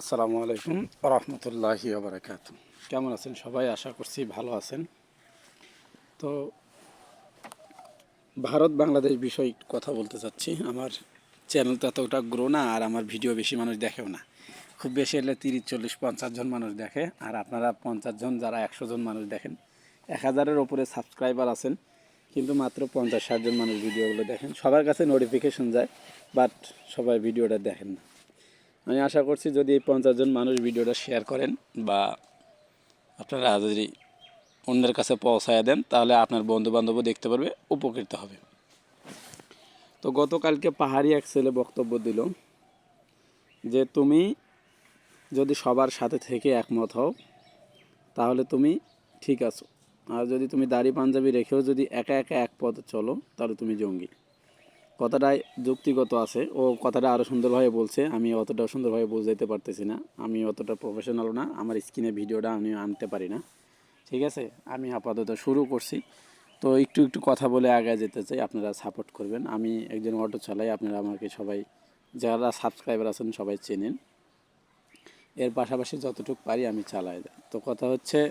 আসসালামু আলাইকুম রহমতুল্লাহি বারাকাত কেমন আছেন সবাই? আশা করছি ভালো আছেন। তো ভারত বাংলাদেশ বিষয় কথা বলতে চাচ্ছি। আমার চ্যানেল তো এতটা গ্রো না, আর আমার ভিডিও বেশি মানুষ দেখেও না। খুব বেশি হলে তিরিশ, চল্লিশ, পঞ্চাশ জন মানুষ দেখে, আর আপনারা পঞ্চাশ জন, যারা একশো জন মানুষ দেখেন, এক হাজারের ওপরে সাবস্ক্রাইবার আছেন, কিন্তু মাত্র পঞ্চাশ, ষাট জন মানুষ ভিডিওগুলো দেখেন। সবার কাছে নোটিফিকেশন যায় বাট সবাই ভিডিওটা দেখেন না। আমি আশা করছি যদি এই পঞ্চাশ জন মানুষ ভিডিওটা শেয়ার করেন বা আপনারা যদি অন্যের কাছে পৌঁছায় দেন, তাহলে আপনার বন্ধু বান্ধবও দেখতে পারবে, উপকৃত হবে। তো গতকালকে পাহাড়ি এক ছেলে বক্তব্য দিল যে, তুমি যদি সবার সাথে থেকে একমত হও, তাহলে তুমি ঠিক আছো। আর যদি তুমি দাড়ি পাঞ্জাবি রেখেও যদি একা একা এক পথ চলো, তাহলে তুমি জঙ্গি। কথাটাই যুক্তিগত আছে। ও কথাটা আরও সুন্দরভাবে বলছে। আমি অতটা সুন্দরভাবে বোঝাইতে পারতেছি না। আমি অতটা প্রফেশনাল না। আমার স্ক্রিনে ভিডিওটা আমি আনতে পারি না। ঠিক আছে? আমি আপাতত শুরু করছি। তো একটু একটু কথা বলে আগে যেতে চাই। আপনারা সাপোর্ট করবেন। আমি একজন অটো চালাই। আপনারা আমাকে সবাই, যারা সাবস্ক্রাইবার আছেন, সবাই চেনেন। এর পাশাপাশি যতটুকু পারি আমি চালাই। তো কথা হচ্ছে,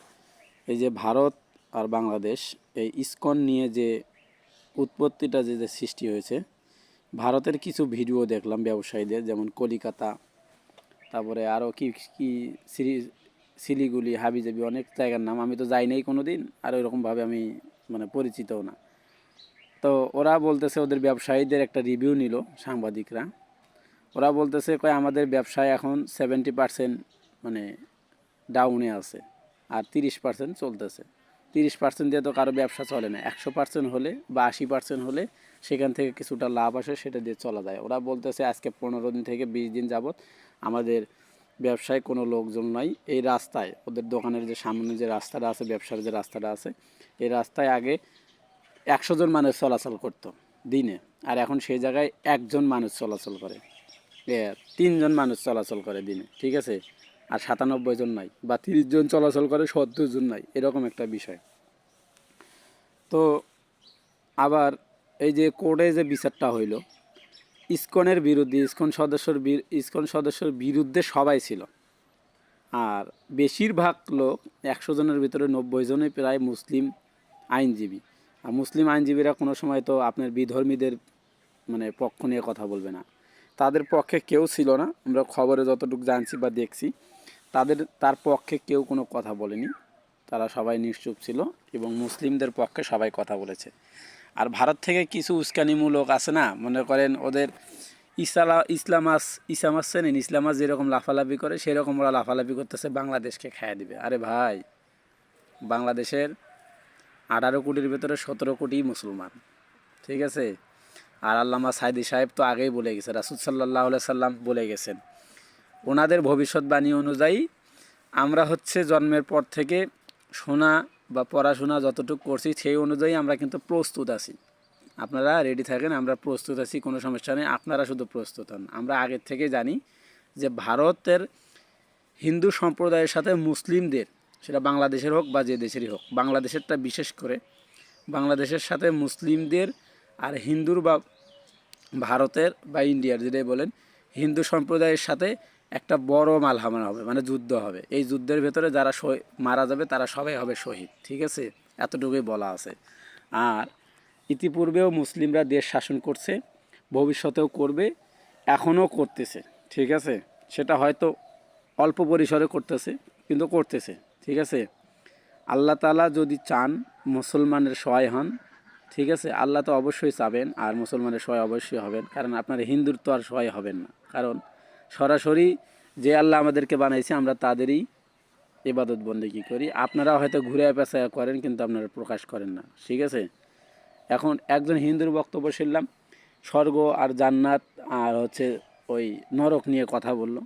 এই যে ভারত আর বাংলাদেশ, এই ইসকন নিয়ে যে উৎপত্তিটা যে সৃষ্টি হয়েছে ভারতের কিছু ভিডিও দেখলাম ব্যবসায়ীদের, যেমন কলিকাতা, তারপরে আরও কি কি সিরি, শিলিগুড়ি, হাবিজাবি অনেক জায়গার নাম আমি তো যাই নাই কোনো দিন আর ওইরকমভাবে আমি মানে পরিচিতও না। তো ওরা বলতেছে ওদের ব্যবসায়ীদের একটা রিভিউ নিল সাংবাদিকরা। ওরা বলতেছে, কয় আমাদের ব্যবসায় এখন সেভেন্টি পার্সেন্ট মানে ডাউনে আছে, আর তিরিশ পার্সেন্ট চলতেছে। তিরিশ পার্সেন্ট দিয়ে তো কারও ব্যবসা চলে না, একশো পার্সেন্ট হলে বা আশি পার্সেন্ট হলে সেখান থেকে কিছুটা লাভ আসে, সেটা দিয়ে চলা যায়। ওরা বলতেছে, আজকে পনেরো দিন থেকে বিশ দিন যাবত আমাদের ব্যবসায় কোনো লোকজন নাই। এই রাস্তায়, ওদের দোকানের যে সামনে যে রাস্তাটা আছে, ব্যবসার যে রাস্তাটা আছে, এই রাস্তায় আগে একশো জন মানুষ চলাচল করতো দিনে। আর এখন সেই জায়গায় একজন মানুষ চলাচল করে। তিনজন মানুষ চলাচল করে দিনে, ঠিক আছে? আর সাতানব্বই জন নাই, বা তিরিশ জন চলাচল করে, সত্তর জন নাই, এরকম একটা বিষয়। তো আবার এই যে কোর্টে যে বিচারটা হইল, ইস্কনের বিরুদ্ধে, ইস্কন সদস্যর ইসকন সদস্যর বিরুদ্ধে সবাই ছিল। আর বেশিরভাগ লোক একশো জনের ভিতরে নব্বই জনই প্রায় মুসলিম আইনজীবী। আর মুসলিম আইনজীবীরা কোনো সময় তো আপনার বিধর্মীদের মানে পক্ষ নিয়ে কথা বলবে না। তাদের পক্ষে কেউ ছিল না, আমরা খবরে যতটুকু জানছি বা দেখছি, তাদের, তার পক্ষে কেউ কোনো কথা বলেনি। তারা সবাই নিশ্চুপ ছিল এবং মুসলিমদের পক্ষে সবাই কথা বলেছে। আর ভারত থেকে কিছু উস্কানিমূলক আছে না? মনে করেন ওদের ইসালা, ইসলামাস, ইসামাস চেনেন ইসলামাস যেরকম লাফালাফি করে, সেরকম ওরা লাফালাফি করতেছে, বাংলাদেশকে খাইয়ে দিবে। আরে ভাই, বাংলাদেশের আঠারো কোটির ভেতরে সতেরো কোটি মুসলমান, ঠিক আছে? আর আল্লামা সাইদি সাহেব তো আগেই বলে গেছে রাসুদ সাল্লাহ সাল্লাম বলে গেছেন, ওনাদের ভবিষ্যৎবাণী অনুযায়ী আমরা হচ্ছে জন্মের পর থেকে শোনা বা পড়াশোনা যতটুকু করছি, সেই অনুযায়ী আমরা কিন্তু প্রস্তুত আছি। আপনারা রেডি থাকেন, আমরা প্রস্তুত আছি, কোনো সমস্যা নেই। আপনারা শুধু প্রস্তুত হন। আমরা আগের থেকে জানি যে ভারতের হিন্দু সম্প্রদায়ের সাথে মুসলিমদের, সেটা বাংলাদেশের হোক বা যে দেশেরই হোক, বাংলাদেশেরটা বিশেষ করে, বাংলাদেশের সাথে মুসলিমদের আর হিন্দুর বা ভারতের বা ইন্ডিয়ার যেটাই বলেন, হিন্দু সম্প্রদায়ের সাথে একটা বড় মালহামা হবে মানে যুদ্ধ হবে। এই যুদ্ধের ভেতরে যারা মারা যাবে তারা সবাই হবে শহীদ, ঠিক আছে? এতটুকুই বলা আছে। আর ইতিপূর্বেও মুসলিমরা দেশ শাসন করছে, ভবিষ্যতেও করবে, এখনও করতেছে, ঠিক আছে? সেটা হয়তো অল্প পরিসরে করতেছে, কিন্তু করতেছে, ঠিক আছে? আল্লাহ তালা যদি চান মুসলমানের সহায় হন, ঠিক আছে? আল্লাহ তো অবশ্যই চাবেন, আর মুসলমানের সহায় অবশ্যই হবেন, কারণ আপনার হিন্দুর তো আর সহায় হবেন না। কারণ সরাসরি যে আল্লাহ আমাদেরকে বানাইছে, আমরা তাদেরই ইবাদত বন্দেগী করি। আপনারা হয়তো ঘুরে পেঁচায় করেন, কিন্তু আপনারা প্রকাশ করেন না। ঠিক আছে? এখন একজন হিন্দুর বক্তব্য শুনলাম, স্বর্গ আর জান্নাত আর হচ্ছে ওই নরক নিয়ে কথা বলল।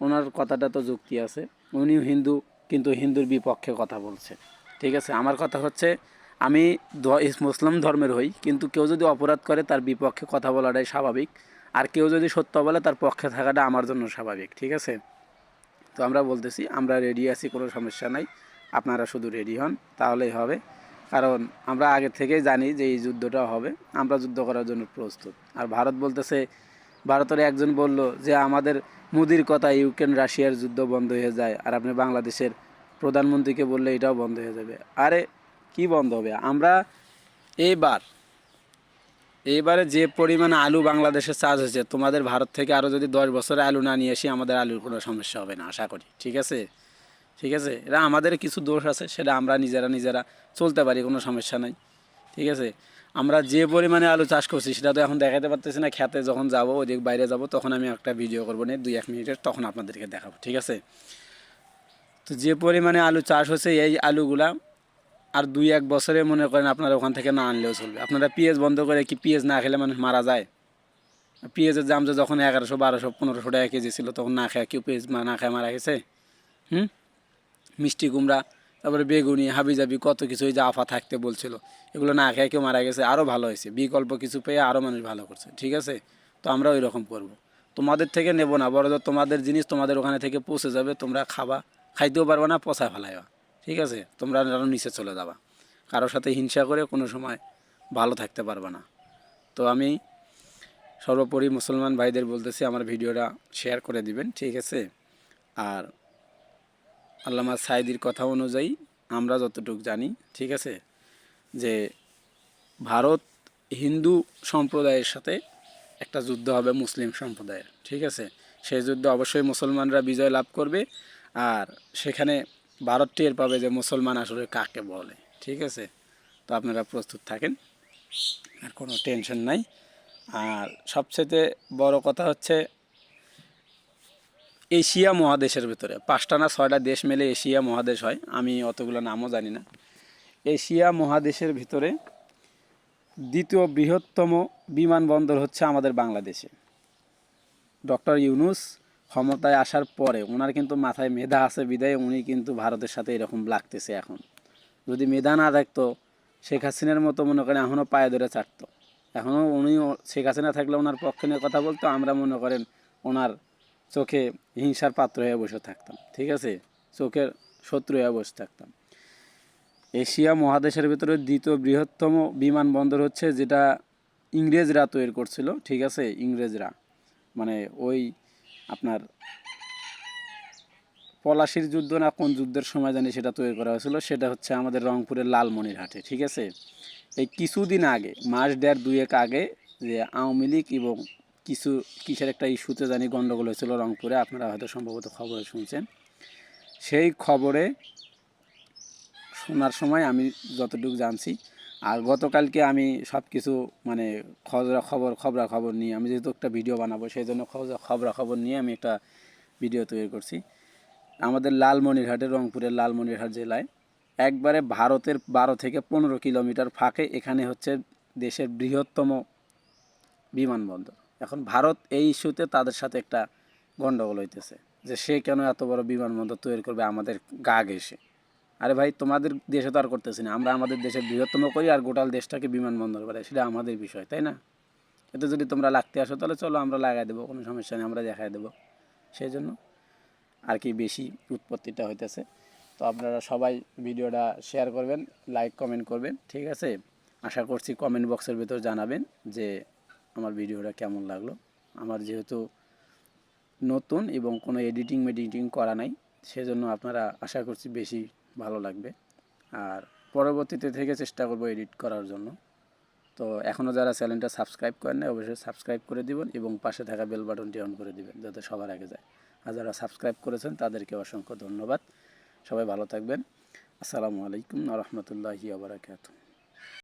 ওনার কথাটা তো যুক্তি আছে। উনিও হিন্দু, কিন্তু হিন্দুর বিপক্ষে কথা বলছে। ঠিক আছে? আমার কথা হচ্ছে, আমি মুসলিম ধর্মের হই, কিন্তু কেউ যদি অপরাধ করে, তার বিপক্ষে কথা বলাটাই স্বাভাবিক। আর কেউ যদি সত্য বলে, তার পক্ষে থাকাটা আমার জন্য স্বাভাবিক, ঠিক আছে? তো আমরা বলতেছি, আমরা রেডি আছি, কোনো সমস্যা নাই। আপনারা শুধু রেডি হন, তাহলেই হবে। কারণ আমরা আগে থেকেই জানি যে এই যুদ্ধটা হবে। আমরা যুদ্ধ করার জন্য প্রস্তুত। আর ভারত বলতেছে, ভারতের একজন বলল যে আমাদের মোদির কথা, ইউক্রেন রাশিয়ার যুদ্ধ বন্ধ হয়ে যায়, আর আপনি বাংলাদেশের প্রধানমন্ত্রীকে বললে এটাও বন্ধ হয়ে যাবে। আরে, কি বন্ধ হবে? আমরা এইবার এইবারে যে পরিমাণে আলু বাংলাদেশে চাষ হয়েছে, তোমাদের ভারত থেকে আরও যদি দশ বছরে আলু না নিয়ে আসি, আমাদের আলুর কোনো সমস্যা হবে না, আশা করি। ঠিক আছে? ঠিক আছে? এরা আমাদের কিছু দোষ আছে, সেটা আমরা নিজেরা নিজেরা চলতে পারি, কোনো সমস্যা নাই। ঠিক আছে? আমরা যে পরিমাণে আলু চাষ করছি, সেটা তো এখন দেখাতে পারতেছি না, খেতে যখন যাব ওদিক বাইরে যাব, তখন আমি একটা ভিডিও করব না দুই, এক মিনিটের, তখন আপনাদেরকে দেখাবো। ঠিক আছে? তো যে পরিমাণে আলু চাষ হচ্ছে, এই আলুগুলা আর দুই এক বছরে মনে করেন আপনারা ওখান থেকে না আনলেও চলবে। আপনারা পেঁয়াজ বন্ধ করে কি পেঁয়াজ না খেলে মানুষ মারা যায়? পেঁয়াজের দাম যে যখন এগারোশো, বারোশো, পনেরোশো টাকা কেজি ছিল, তখন না খায় কেউ মা- না খায় মারা গেছে? হুম? মিষ্টি কুমড়া, তারপরে বেগুনি, হাবিজাবি, কত কিছু ওই যে আফা থাকতে বলছিল, এগুলো না খেয়ে কেউ মারা গেছে আরও ভালো হয়েছে। বিকল্প কিছু পেয়ে আরও মানুষ ভালো করছে, ঠিক আছে? তো আমরা ওই রকম করব। তোমাদের থেকে নেব না বড় তোমাদের জিনিস তোমাদের ওখানে থেকে পৌঁছে যাবে, তোমরা খাবা, খাইতেও পারবে না পচা ফেলাইবা। ঠিক আছে? তোমরা আরও নিচে চলে যাবা। কারোর সাথে হিংসা করে কোনো সময় ভালো থাকতে পারবে না। তো আমি সর্বোপরি মুসলমান ভাইদের বলতেছি, আমার ভিডিওটা শেয়ার করে দিবেন, ঠিক আছে? আর আল্লামা সাইদির কথা অনুযায়ী আমরা যতটুকু জানি, ঠিক আছে? যে ভারত হিন্দু সম্প্রদায়ের সাথে একটা যুদ্ধ হবে মুসলিম সম্প্রদায়ের, ঠিক আছে? সেই যুদ্ধ অবশ্যই মুসলমানরা বিজয় লাভ করবে। আর সেখানে ভারত টের পাবে যে মুসলমান আসলে কাকে বলে, ঠিক আছে? তো আপনারা প্রস্তুত থাকেন, আর কোনো টেনশন নাই। আর সবচেয়ে বড় কথা হচ্ছে, এশিয়া মহাদেশের ভিতরে, পাঁচটা না ছয়টা দেশ মিলে এশিয়া মহাদেশ হয়, আমি অতগুলো নামও জানি না। এশিয়া মহাদেশের ভিতরে দ্বিতীয় বৃহত্তম বিমানবন্দর হচ্ছে আমাদের বাংলাদেশে। ডক্টর ইউনুস ক্ষমতায় আসার পরে ওনার কিন্তু মাথায় মেধা আছে বিদায় উনি কিন্তু ভারতের সাথে এরকম লাগতেছে এখন। যদি মেধা না থাকতো, শেখ হাসিনার মতো মনে করেন এখনও পায়ে ধরে চাটতো। এখনও উনি শেখ হাসিনা থাকলে ওনার পক্ষে নিয়ে কথা বলতো, আমরা মনে করেন ওনার চোখে হিংসার পাত্র হয়ে বসে থাকতাম, ঠিক আছে? চোখের শত্রু হয়ে বসে থাকতাম। এশিয়া মহাদেশের ভিতরে দ্বিতীয় বৃহত্তম বিমানবন্দর হচ্ছে যেটা ইংরেজরা তৈরি করছিল, ঠিক আছে? ইংরেজরা। মানে ওই আপনার পলাশির যুদ্ধ না কোন যুদ্ধের সময় জানি সেটা তৈরি করা হয়েছিল, সেটা হচ্ছে আমাদের রংপুরের লালমনিরহাটে, ঠিক আছে? এই কিছুদিন আগে, মাস দেড় দুয়েক আগে যে আওয়ামী লীগ এবং কিছু কিসের একটা ইস্যুতে জানি গণ্ডগোল হয়েছিল রংপুরে, আপনারা হয়তো সম্ভবত খবরে শুনছেন। সেই খবরে শোনার সময় আমি যতটুকু জানছি আর গতকালকে আমি সব কিছু মানে খবরা খবর খবরা খবর নিয়ে, আমি যেহেতু একটা ভিডিও বানাবো, সেই জন্য খবরা, খবর নিয়ে আমি একটা ভিডিও তৈরি করছি। আমাদের লালমনিরহাটে রংপুরের লালমনিরহাট জেলায় একবারে ভারতের বারো থেকে পনেরো কিলোমিটার ফাঁকে এখানে হচ্ছে দেশের বৃহত্তম বিমানবন্দর। এখন ভারত এই ইস্যুতে তাদের সাথে একটা গণ্ডগোল হইতেছে যে সে কেন এত বড় বিমানবন্দর তৈরি করবে আমাদের গা ঘেসে আরে ভাই, তোমাদের দেশে তো আর করতেছি না। আমরা আমাদের দেশের বৃহত্তম করি আর গোটাল দেশটাকে বিমানবন্দর করে সেটা আমাদের বিষয়, তাই না? এতে যদি তোমরা লাগতে আসো, তাহলে চলো আমরা লাগাই দেবো, কোনো সমস্যা নেই, আমরা দেখাই দেবো। সেই জন্য আর কি বেশি উৎপত্তিটা হইতেছে। তো আপনারা সবাই ভিডিওটা শেয়ার করবেন, লাইক, কমেন্ট করবেন, ঠিক আছে? আশা করছি কমেন্ট বক্সের ভিতর জানাবেন যে আমার ভিডিওটা কেমন লাগল। আমার যেহেতু নতুন এবং কোনো এডিটিং, মেডিটিং করা নাই, সেজন্য আপনারা আশা করছি বেশি ভালো লাগবে। আর পরবর্তীতে থেকে চেষ্টা করব এডিট করার জন্য। তো এখনও যারা চ্যানেলটা সাবস্ক্রাইব করেন না অবশ্যই সাবস্ক্রাইব করে দিবেন এবং পাশে থাকা বেল বাটনটি অন করে দিবেন যাতে সবার আগে যায়। আর যারা সাবস্ক্রাইব করেছেন, তাদেরকে অসংখ্য ধন্যবাদ। সবাই ভালো থাকবেন। আসসালামু আলাইকুম রহমতুল্লাহি আবরাকাতু